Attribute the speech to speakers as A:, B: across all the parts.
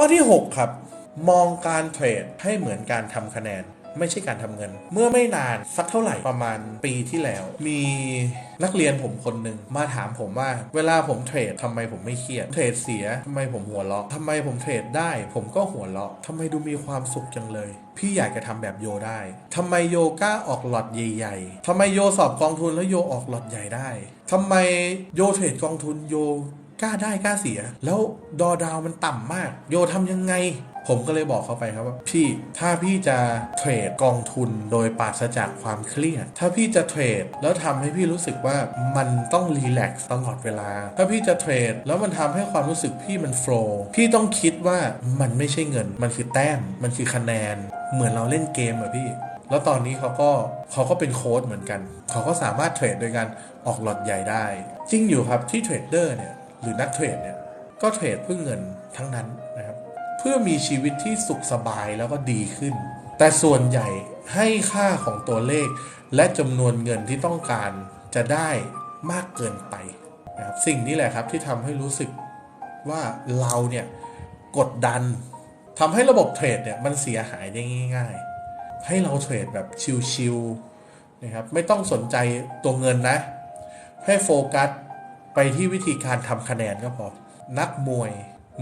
A: ข้อที่ 6 ครับ มองการเทรดให้เหมือนการทำคะแนน ไม่ใช่การทำเงิน เมื่อไม่นานสักเท่าไหร่ประมาณปีที่แล้ว มีนักเรียนผมคนหนึ่งมาถามผมว่า เวลาผมเทรดทำไมผมไม่เครียดเทรดเสียทำไมผมหัวเราะทำไมผมเทรดได้ ผมก็หัวเราะทำไมดูมีความสุขจังเลย พี่อยากจะทำแบบโยได้ทำไมโยกล้าออกหลอดใหญ่ๆทำไมโยสอบกองทุนแล้วโยออกหลอดใหญ่ได้ทำไมโยเทรดกองทุนโย กล้าได้กล้าเสีย แล้วดอดาวมันต่ำมาก โยทำยังไง ผมก็เลยบอกเขาไปครับว่า พี่ถ้าพี่จะเทรดกองทุนโดยปราศจากความเครียด ถ้าพี่จะเทรดแล้วทำให้พี่รู้สึกว่ามันต้องรีแลกซ์ตลอดเวลา ถ้าพี่จะเทรดแล้วมันทำให้ความรู้สึกพี่มันโฟล์พี่ต้องคิดว่ามันไม่ใช่เงิน มันคือแต้ม มันคือคะแนน เหมือนเราเล่นเกมอะพี่แล้วตอนนี้เขาก็เขาก็เป็นโค้ดเหมือนกัน เขาก็สามารถเทรดโดยการออกหลอดใหญ่ได้ จริงอยู่ครับที่เทรดเดอร์เนี่ย หรือนักเทรดเนี่ยก็เทรดเพื่อเงินทั้งนั้นนะครับ เพื่อมีชีวิตที่สุขสบายแล้วก็ดีขึ้น แต่ส่วนใหญ่ให้ค่าของตัวเลข และจำนวนเงินที่ต้องการจะได้มากเกินไปนะครับสิ่งนี้แหละครับที่ทำให้รู้สึกว่าเราเนี่ยกดดันทำให้ระบบเทรดเนี่ยมันเสียหายได้ง่าย ๆ ให้เราเทรดแบบชิลๆนะครับไม่ต้องสนใจตัวเงินนะ ให้โฟกัส ไปที่วิธีการทำคะแนนก็พอ นักมวย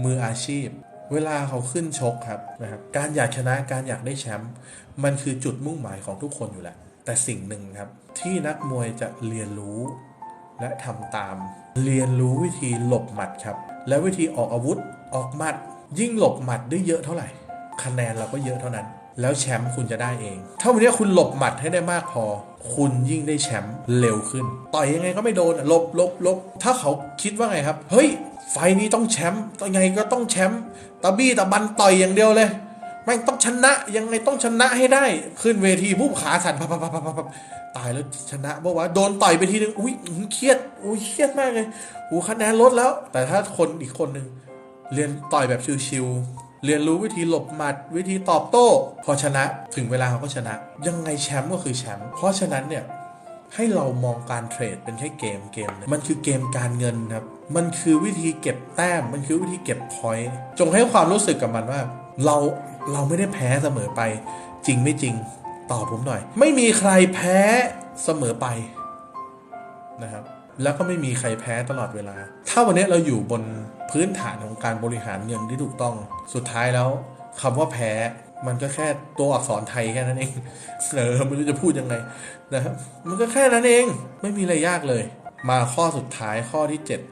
A: มืออาชีพ เวลาเขาขึ้นชกครับนะครับ การอยากชนะการอยากได้แชมป์มันคือจุดมุ่งหมายของทุกคนอยู่แล้วแต่สิ่งหนึ่งครับ ที่นักมวยจะเรียนรู้ และทำตาม เรียนรู้วิธีหลบหมัดครับ และวิธีออกอาวุธออกหมัด ยิ่งหลบหมัดได้เยอะเท่าไหร่ คะแนนเราก็เยอะเท่านั้น แล้วแชมป์คุณจะได้เอง ถ้าวันนี้คุณหลบหมัดให้ได้มากพอ คุณยิ่งได้แชมป์เร็วขึ้น ต่อยยังไงก็ไม่โดนลบลบลบถ้าเขาคิดว่าไงครับ เฮ้ย ไฟนี้ต้องแชมป์ยังไงก็ต้องแชมป์ตะบี้ตะบันต่อยอย่างเดียวเลยแม่งต้องชนะยังไงต้องชนะให้ได้ ขึ้นเวทีผู้ขาสั่นพับพับพับพับพับตายแล้วชนะเพราะว่าโดนต่อยไปทีนึงอุ้ยเครียดอุ้ยเครียดมากเลยหูคะแนนลดแล้ว แต่ถ้าคนอีกคนหนึ่งเรียนต่อยแบบชิวๆ เรียนรู้วิธีหลบหมัด วิธีตอบโต้ พอชนะถึงเวลาเขาก็ชนะ ยังไงแชมป์ก็คือแชมป์เพราะฉะนั้นเนี่ยให้เรามองการเทรดเป็นแค่เกมเกมมันคือเกมการเงินครับ มันคือวิธีเก็บแต้ม มันคือวิธีเก็บพอยต์จงให้ความรู้สึกกับมันว่า เราเราไม่ได้แพ้เสมอไป จริงไม่จริงตอบผมหน่อย ไม่มีใครแพ้เสมอไปนะครับ แล้วก็ไม่มีใครแพ้ตลอดเวลา ถ้าวันนี้เราอยู่บนพื้นฐานของการบริหารเงินที่ถูกต้อง สุดท้ายแล้วคำว่าแพ้มันก็แค่ตัวอักษรไทยแค่นั้นเองเออไม่รู้จะพูดยังไงนะครับ มันก็แค่นั้นเอง ไม่มีอะไรยากเลย มาข้อสุดท้ายข้อที่ 7